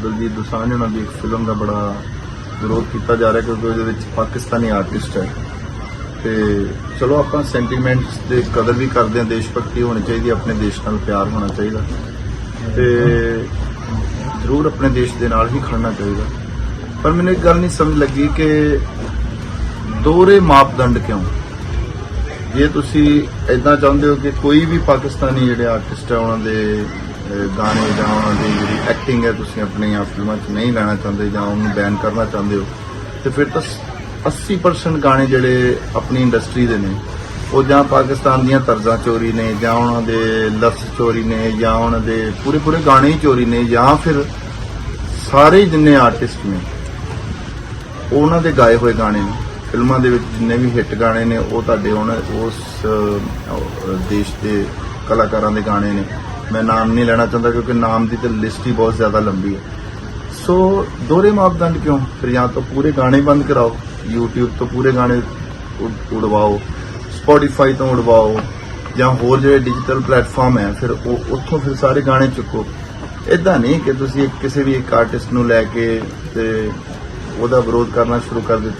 ਦਲਜੀਤ ਦੋਸਾਂਝ ਉਹਨਾਂ ਦੀ ਇੱਕ ਫਿਲਮ ਦਾ ਬੜਾ ਵਿਰੋਧ ਕੀਤਾ ਜਾ ਰਿਹਾ ਕਿਉਂਕਿ ਉਹਦੇ ਵਿੱਚ ਪਾਕਿਸਤਾਨੀ ਆਰਟਿਸਟ ਹੈ। ਤੇ ਚਲੋ ਆਪਾਂ ਸੈਂਟੀਮੈਂਟਸ ਦੇ ਕਦਰ ਵੀ ਕਰਦੇ ਹਾਂ, ਦੇਸ਼ ਭਗਤੀ ਹੋਣੀ ਚਾਹੀਦੀ ਆਪਣੇ ਦੇਸ਼ ਨਾਲ ਪਿਆਰ ਹੋਣਾ ਚਾਹੀਦਾ। ਤੇ ਜ਼ਰੂਰ ਆਪਣੇ ਦੇਸ਼ ਦੇ ਨਾਲ ਹੀ ਖੜਨਾ ਚਾਹੀਦਾ। ਪਰ ਮੈਨੂੰ ਇੱਕ ਗੱਲ ਨਹੀਂ ਸਮਝ ਲੱਗੀ ਕਿ ਦੋਹਰੇ ਮਾਪਦੰਡ ਕਿਉਂ? ਜੇ ਤੁਸੀਂ ਇਦਾਂ ਚਾਹੁੰਦੇ ਹੋ ਕਿ ਕੋਈ ਵੀ ਪਾਕਿਸਤਾਨੀ ਜਿਹੜੇ ਆਰਟਿਸਟ ਹੈ, ਉਹਨਾਂ ਦੇ ਗਾਣੇ ਜਾਂ ਉਹਨਾਂ ਦੀ ਜਿਹੜੀ ਐਕਟਿੰਗ ਹੈ, ਤੁਸੀਂ ਆਪਣੀਆਂ ਫਿਲਮਾਂ 'ਚ ਨਹੀਂ ਲੈਣਾ ਚਾਹੁੰਦੇ ਜਾਂ ਉਹਨੂੰ ਬੈਨ ਕਰਨਾ ਚਾਹੁੰਦੇ ਹੋ, ਤੇ ਫਿਰ ਤਾਂ 80% ਗਾਣੇ ਜਿਹੜੇ ਆਪਣੀ ਇੰਡਸਟਰੀ ਦੇ ਨੇ, ਉਹ ਜਾਂ ਪਾਕਿਸਤਾਨ ਦੀਆਂ ਤਰਜ਼ਾਂ ਚੋਰੀ ਨੇ, ਜਾਂ ਉਹਨਾਂ ਦੇ ਲਫ਼ਜ਼ ਚੋਰੀ ਨੇ, ਜਾਂ ਉਹਨਾਂ ਦੇ ਪੂਰੇ ਪੂਰੇ ਗਾਣੇ ਹੀ ਚੋਰੀ ਨੇ, ਜਾਂ ਫਿਰ ਸਾਰੇ ਜਿੰਨੇ ਆਰਟਿਸਟ ਨੇ, ਉਹਨਾਂ ਦੇ ਗਾਏ ਹੋਏ ਗਾਣੇ ਨੇ। ਫਿਲਮਾਂ ਦੇ ਵਿੱਚ ਜਿੰਨੇ ਵੀ ਹਿੱਟ ਗਾਣੇ ਨੇ, ਉਹ ਤੁਹਾਡੇ ਹੁਣ ਉਸ ਦੇਸ਼ ਦੇ ਕਲਾਕਾਰਾਂ ਦੇ ਗਾਣੇ ਨੇ। ਮੈਂ ਨਾਮ ਨਹੀਂ ਲੈਣਾ ਚਾਹੁੰਦਾ ਕਿਉਂਕਿ ਨਾਮ ਦੀ ਤਾਂ ਲਿਸਟ ਹੀ ਬਹੁਤ ਜ਼ਿਆਦਾ ਲੰਬੀ ਹੈ। ਸੋ ਦੋਹਰੇ ਮਾਪਦੰਡ ਕਿਉਂ? ਫਿਰ ਜਾਂ ਤਾਂ ਪੂਰੇ ਗਾਣੇ ਬੰਦ ਕਰਾਓ, YouTube ਤੋਂ ਪੂਰੇ ਗਾਣੇ ਉਡਵਾਓ, Spotify ਤੋਂ ਉਡਵਾਓ, ਜਾਂ ਹੋਰ ਜਿਹੜੇ ਡਿਜੀਟਲ ਪਲੇਟਫਾਰਮ ਹੈ, ਫਿਰ ਉਹ, ਉੱਥੋਂ ਫਿਰ ਸਾਰੇ ਗਾਣੇ ਚੁੱਕੋ। ਇਦਾਂ ਨਹੀਂ ਕਿ ਤੁਸੀਂ ਇੱਕ- ਕਿਸੇ ਵੀ ਇੱਕ ਆਰਟਿਸਟ ਨੂੰ ਲੈ ਕੇ ਤੇ ਉਹਦਾ ਵਿਰੋਧ ਕਰਨਾ ਸ਼ੁਰੂ ਕਰ ਦਿੱਤਾ।